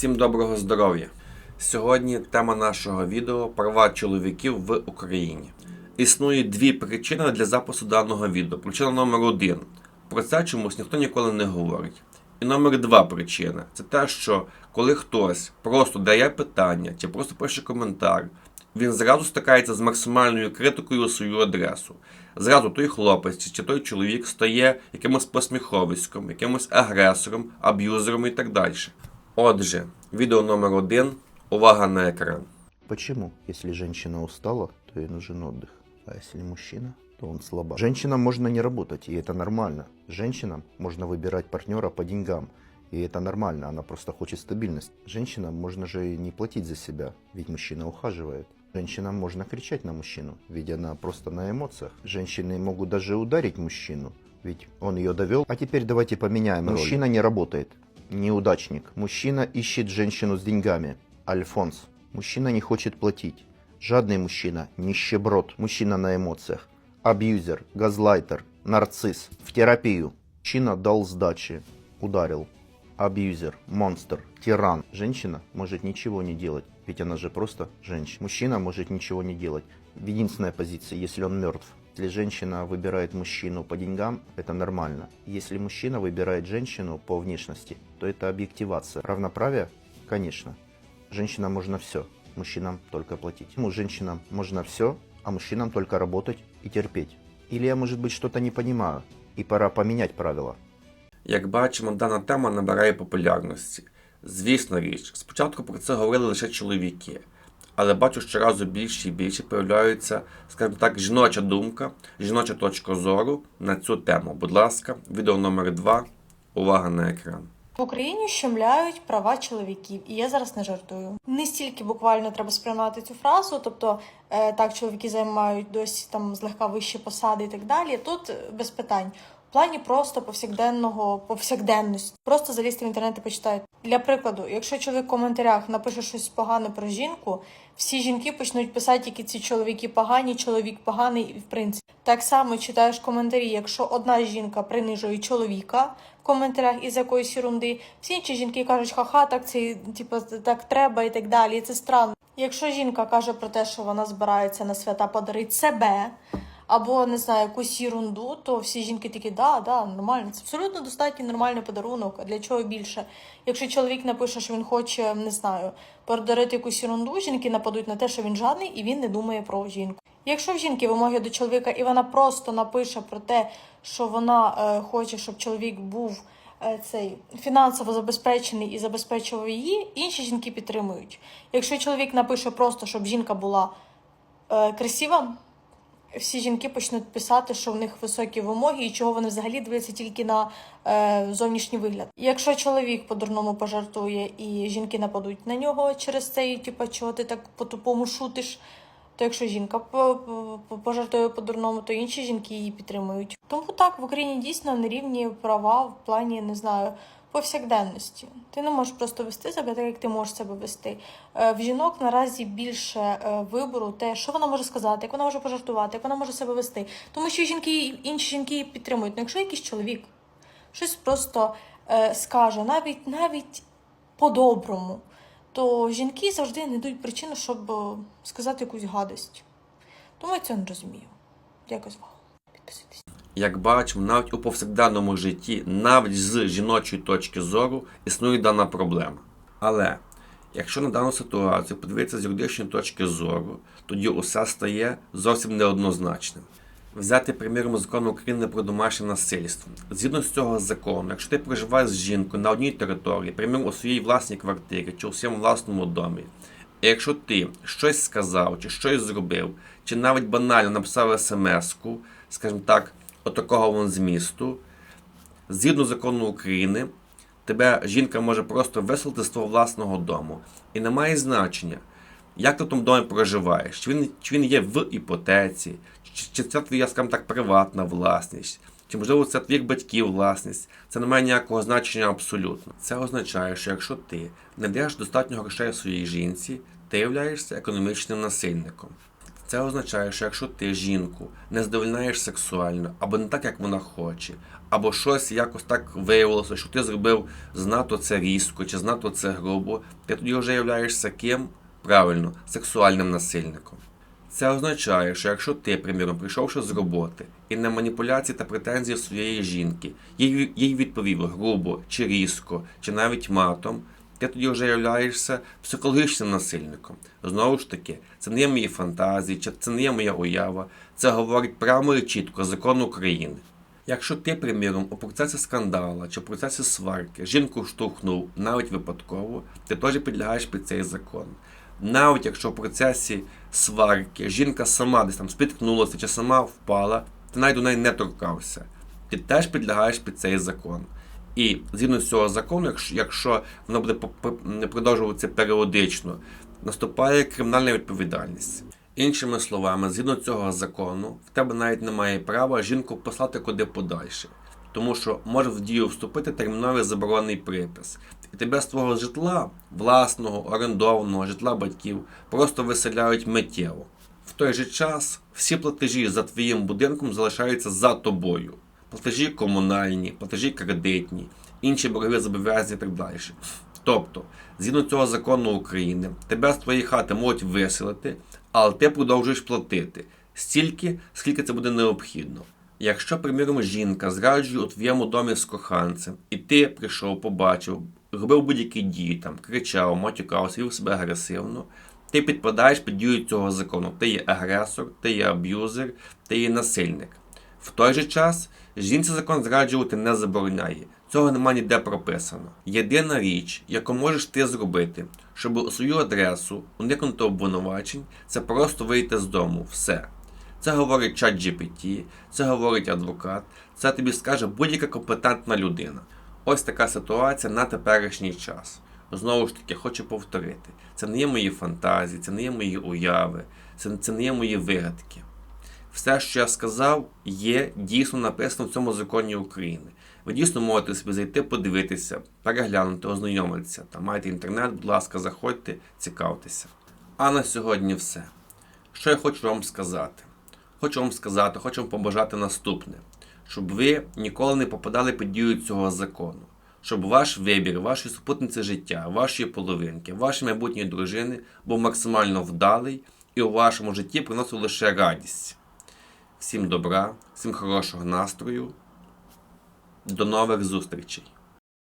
Всім доброго здоров'я! Сьогодні тема нашого відео права чоловіків в Україні. Існує дві причини для запису даного відео. Причина номер один. Про це чомусь ніхто ніколи не говорить. І номер два причина це те, що коли хтось просто дає питання чи просто пише коментар, він зразу стикається з максимальною критикою у свою адресу. Зразу той хлопець чи той чоловік стає якимось посміховиськом, якимось агресором, аб'юзером і так далі. Отже, відео номер один. Увага на екран. Почему? Если женщина устала, то ей нужен отдых. А если мужчина, то он слаба. Женщинам можно не работать, и это нормально. Женщинам можно выбирать партнера по деньгам, и это нормально, она просто хочет стабильность. Женщинам можно же и не платить за себя, ведь мужчина ухаживает. Женщинам можно кричать на мужчину, ведь она просто на эмоциях. Женщины могут даже ударить мужчину, ведь он ее довел. А теперь давайте поменяем роль. Мужчина не работает, неудачник. Мужчина ищет женщину с деньгами. Альфонс. Мужчина не хочет платить. Жадный мужчина, нищеброд, мужчина на эмоциях. Абьюзер, газлайтер, нарцисс. В терапию. Мужчина дал сдачи, ударил. Абьюзер, монстр, тиран. Женщина может ничего не делать, ведь она же просто женщина. Мужчина может ничего не делать. В единственной позиции, если он мертв. Если женщина выбирает мужчину по деньгам, это нормально. Если мужчина выбирает женщину по внешности, то это объективация. Равноправие? Конечно. Женщинам можно все, мужчинам только платить. Ну, женщинам можно все, а мужчинам только работать и терпеть. Или я, может быть, что-то не понимаю, и пора поменять правила. Як бачимо, дана тема набирає популярності. Звісно річ, спочатку про це говорили лише чоловіки, але бачу, що разу більше і більше появляється, скажімо так, жіноча думка, жіноча точка зору на цю тему. Будь ласка, відео номер 2 Увага на екран. В Україні щемляють права чоловіків, і я зараз не жартую. Не стільки буквально треба сприймати цю фразу, тобто е, так чоловіки займають досі там злегка вищі посади і так далі. Тут без питань. Плані просто повсякденного повсякденності. Просто залізти в інтернет і почитати. Для прикладу, якщо чоловік в коментарях напише щось погане про жінку, всі жінки почнуть писати, які ці чоловіки погані, чоловік поганий, в принципі. Так само читаєш коментарі, якщо одна жінка принижує чоловіка в коментарях із якоїсь ерунди, всі інші жінки кажуть, ха-ха, так це типу, так треба і так далі. І це странно. Якщо жінка каже про те, що вона збирається на свята подарити себе, або не знаю, якусь ерунду, то всі жінки такі, да, да, нормально. Це абсолютно достатній нормальний подарунок. А для чого більше? Якщо чоловік напише, що він хоче, не знаю, подарити якусь ерунду, жінки нападуть на те, що він жадний і він не думає про жінку. Якщо в жінки вимоги до чоловіка, і вона просто напише про те, що вона е, хоче, щоб чоловік був е, цей фінансово забезпечений і забезпечував її, інші жінки підтримують. Якщо чоловік напише просто, щоб жінка була е, красива, всі жінки почнуть писати, що в них високі вимоги і чого вони взагалі дивляться тільки на е, зовнішній вигляд. Якщо чоловік по-дурному пожартує і жінки нападуть на нього через це, і типу, чого ти так по-тупому шутиш, то якщо жінка по- по- пожартує по-дурному, то інші жінки її підтримують. Тому так в Україні дійсно нерівні права в плані, не знаю, повсякденності. Ти не можеш просто вести себе так, як ти можеш себе вести. Е, В жінок наразі більше е, вибору, те, що вона може сказати, як вона може пожартувати, як вона може себе вести. Тому що жінки, інші жінки її підтримують. Ну, якщо якийсь чоловік щось просто е, скаже, навіть навіть по-доброму, то жінки завжди знайдуть причину, щоб сказати якусь гадость. Тому я цього не розумію. Дякую за увагу. Підписуйтесь. Як бачимо, навіть у повсякденному житті, навіть з жіночої точки зору, існує дана проблема. Але якщо на дану ситуацію подивитися з юридичної точки зору, тоді усе стає зовсім неоднозначним. Взяти, приміром, закон України про домашнє насильство. Згідно з цього закону, якщо ти проживаєш з жінкою на одній території, приміром у своїй власній квартирі чи у своєму власному домі, і якщо ти щось сказав, чи щось зробив, чи навіть банально написав смс-ку, скажімо так, отакого вон змісту, згідно закону України, тебе жінка може просто виселити з твого власного дому. І не має значення, як ти в тому домі проживаєш, чи він, чи він є в іпотеці, чи, чи це твоя, скажімо так, приватна власність, чи можливо це твоїх батьків власність. Це не має ніякого значення абсолютно. Це означає, що якщо ти не даєш достатньо грошей своїй жінці, ти являєшся економічним насильником. Це означає, що якщо ти жінку не задовольняєш сексуально або не так, як вона хоче, або щось якось так виявилося, що ти зробив знато це різко чи знато це грубо, ти тоді вже являєшся ким? Правильно, сексуальним насильником. Це означає, що якщо ти, приміром, прийшовши з роботи і на маніпуляції та претензії своєї жінки, їй відповів грубо, чи різко, чи навіть матом, ти тоді вже являєшся психологічним насильником. Знову ж таки, це не є мої фантазії, це не є моя уява. Це говорить прямо і чітко закон України. Якщо ти, приміром, у процесі скандала чи процесі сварки жінку штовхнув навіть випадково, ти теж підлягаєш під цей закон. Навіть якщо в процесі сварки жінка сама десь там спіткнулася чи сама впала, ти навіть до неї не торкався, ти теж підлягаєш під цей закон. І згідно з цього закону, якщо, воно буде продовжуватися періодично, наступає кримінальна відповідальність. Іншими словами, згідно цього закону, в тебе навіть немає права жінку послати куди подальше, тому що може в дію вступити терміновий заборонений припис. І тебе з твого житла, власного, орендованого житла батьків, просто виселяють миттєво. В той же час всі платежі за твоїм будинком залишаються за тобою. Платежі комунальні, платежі кредитні, інші боргові зобов'язання і так далі. Тобто, згідно цього закону України, тебе з твоєї хати можуть виселити, але ти продовжуєш платити стільки, скільки це буде необхідно. Якщо, приміром, жінка зраджує у твоєму домі з коханцем, і ти прийшов, побачив, робив будь-які дії, там, кричав, матюкався, вів себе агресивно, ти підпадаєш під дію цього закону. Ти є агресор, ти є аб'юзер, ти є насильник. В той же час жінці закон зраджувати не забороняє. Цього нема ніде прописано. Єдина річ, яку можеш ти зробити, щоб у свою адресу уникнути обвинувачень, це просто вийти з дому. Все. Це говорить чат GPT, це говорить адвокат, це тобі скаже будь-яка компетентна людина. Ось така ситуація на теперішній час. Знову ж таки, хочу повторити: це не є мої фантазії, це не є мої уяви, це, це не є мої вигадки. Все, що я сказав, є дійсно написано в цьому законі України. Ви дійсно можете собі зайти, подивитися, переглянути, ознайомитися. Там маєте інтернет, будь ласка, заходьте, цікавтеся. А на сьогодні все. Що я хочу вам сказати? Хочу вам сказати, хочу вам побажати наступне, щоб ви ніколи не попадали під дію цього закону, щоб ваш вибір, вашої супутниці життя, вашої половинки, вашої майбутньої дружини був максимально вдалий і у вашому житті приносив лише радість. Всім добра, всім хорошого настрою. До нових зустрічей!